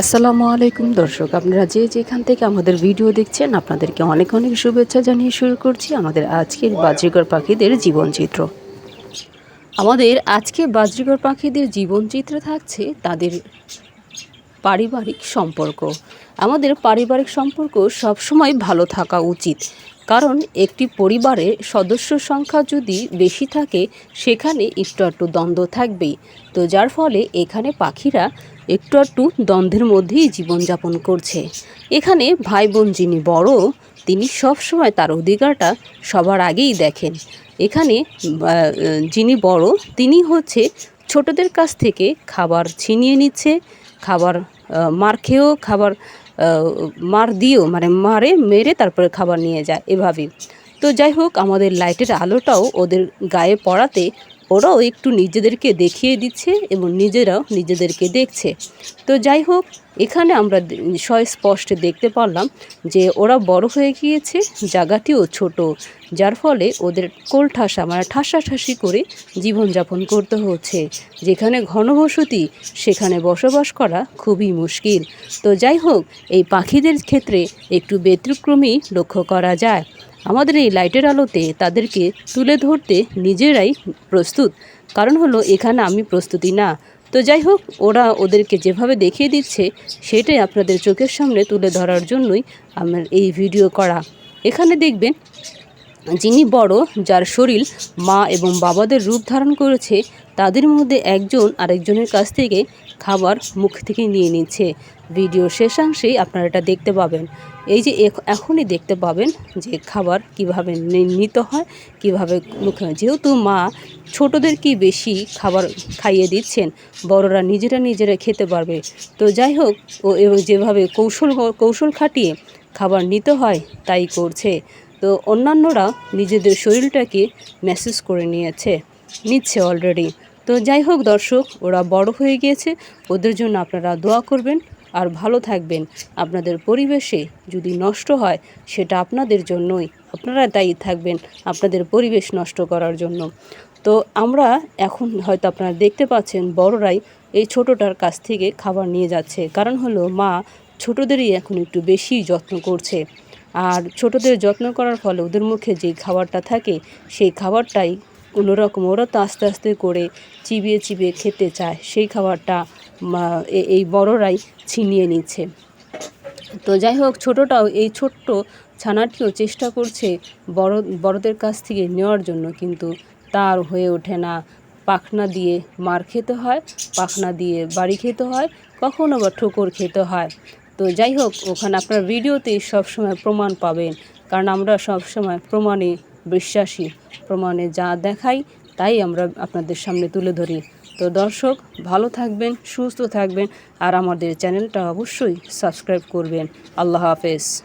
আসসালামু আলাইকুম দর্শক, আপনারা যে যেখান থেকে আমাদের ভিডিও দেখছেন, আপনাদেরকে অনেক অনেক শুভেচ্ছা জানিয়ে শুরু করছি আমাদের আজকের বাজরিকর পাখিদের জীবনচিত্র। আমাদের আজকে বাজরিকর পাখিদের জীবনচিত্রে থাকছে তাদের পারিবারিক সম্পর্ক। আমাদের পারিবারিক সম্পর্ক সবসময় ভালো থাকা উচিত, কারণ একটি পরিবারে সদস্য সংখ্যা যদি বেশি থাকে, সেখানে একটু একটু দ্বন্দ্ব থাকবেই। তো যার ফলে এখানে পাখিরা একটু একটু দ্বন্দ্বের মধ্যেই জীবনযাপন করছে। এখানে ভাই বোন যিনি বড়, তিনি সবসময় তার অধিকারটা সবার আগেই দেখেন। এখানে যিনি বড়, তিনি হচ্ছে ছোটদের কাছ থেকে খাবার ছিনিয়ে নিচ্ছে, খাবার মার খেয়েও খাবার মার দিয়েও মানে মারে, মেরে তারপরে খাবার নিয়ে যায় এভাবেই তো যাই হোক, আমাদের লাইটের আলোটাও ওদের গায়ে পড়াতে ওরাও একটু নিজেদেরকে দেখিয়ে দিচ্ছে এবং নিজেরাও নিজেদেরকে দেখছে। তো যাই হোক, এখানে আমরা স্পষ্ট দেখতে পারলাম যে ওরা বড় হয়ে গিয়েছে, জায়গাটিও ছোট, যার ফলে ওদের কোল ঠাসা মানে ঠাসাঠাসি করে জীবনযাপন করতে হচ্ছে। যেখানে ঘনবসতি সেখানে বসবাস করা খুবই মুশকিল। তো যাই হোক, এই পাখিদের ক্ষেত্রে একটু ব্যতিক্রমী লক্ষ্য করা যায়। আমাদের এই লাইটের আলোতে তাদেরকে তুলে ধরতে নিজেরাই প্রস্তুত। কারণ হলো, এখানে আমি প্রস্তুতি না। তো যাই হোক, ওরা ওদেরকে যেভাবে দেখিয়ে দিচ্ছে, সেটাই আপনাদের চোখের সামনে তুলে ধরার জন্যই আমার এই ভিডিও করা। এখানে দেখবেন যিনি বড়, যার শরীর মা এবং বাবাদের রূপ ধারণ করেছে, তাদের মধ্যে একজন আরেকজনের কাছ থেকে খাবার মুখ থেকে নিয়ে নিচ্ছে। ভিডিও শেষাংশেই আপনারা এটা দেখতে পাবেন। এই যে এখনই দেখতে পাবেন যে খাবার কীভাবে নিতে হয়, কীভাবে মুখে যেহেতু মা ছোটদেরকেই বেশি খাবার খাইয়ে দিচ্ছেন, বড়রা নিজেরা নিজেরা খেতে পারবে। তো যাই হোক, ও এবং যেভাবে কৌশল কৌশল খাটিয়ে খাবার নিতে হয়, তাই করছে। তো অন্যান্যরা নিজেদের শরীরটাকে মেসেজ করে নিয়েছে, নিচ্ছে অলরেডি তো যাই হোক দর্শক, ওরা বড় হয়ে গিয়েছে, ওদের জন্য আপনারা দোয়া করবেন আর ভালো থাকবেন। আপনাদের পরিবেশে যদি নষ্ট হয়, সেটা আপনাদের জন্যই। আপনারা দায়ী থাকবেন আপনাদের পরিবেশ নষ্ট করার জন্য। তো আমরা এখন হয়তো আপনারা দেখতে পাচ্ছেন, বড়রাই এই ছোটোটার কাছ থেকে খাবার নিয়ে যাচ্ছে। কারণ হলো মা ছোটোদেরই এখন একটু বেশি যত্ন করছে। আর ছোটদের যত্ন করার ফলে ওদের মুখে যে খাবারটা থাকে, সেই খাবারটাই কোনো রকম ওরা তো আস্তে আস্তে করে চিবিয়ে চিবিয়ে খেতে চায়। সেই খাবারটা এই বড়রাই ছিনিয়ে নিচ্ছে। তো যাই হোক, ছোটোটাও এই ছোট্ট ছানাটিও চেষ্টা করছে বড়, বড়দের কাছ থেকে নেওয়ার জন্য, কিন্তু তার হয়ে ওঠে না। পাখনা দিয়ে মার খেতে হয়, পাখনা দিয়ে বাড়ি খেতে হয়, কখনো বা ঠোকর খেতে হয়। তো যাই হোক, ওখানে আপনার ভিডিওতে সবসময় প্রমাণ পাবেন। কারণ আমরা সবসময় প্রমাণে বিশ্বাসী, প্রমাণে যা দেখাই, তাই আমরা আপনাদের সামনে তুলে ধরি। তো দর্শক, ভালো থাকবেন, সুস্থ থাকবেন, আর আমাদের চ্যানেলটা অবশ্যই সাবস্ক্রাইব করবেন। আল্লাহ হাফেজ।